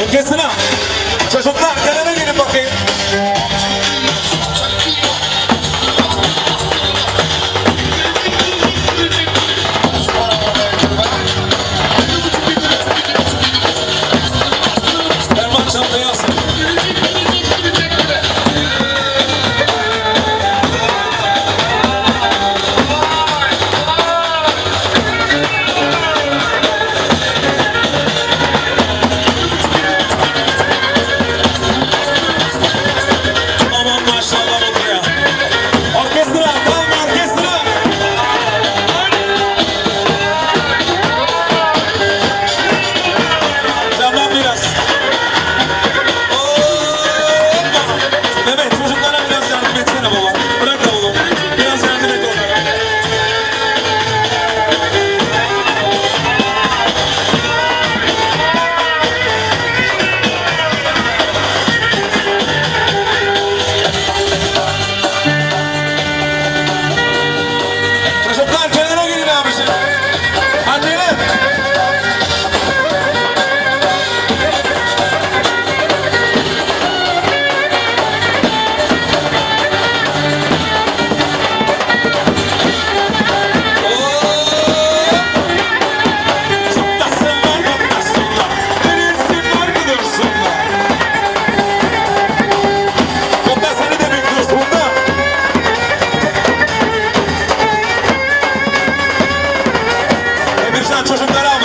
Öncesine. Çocuklar. আছো সুতরাং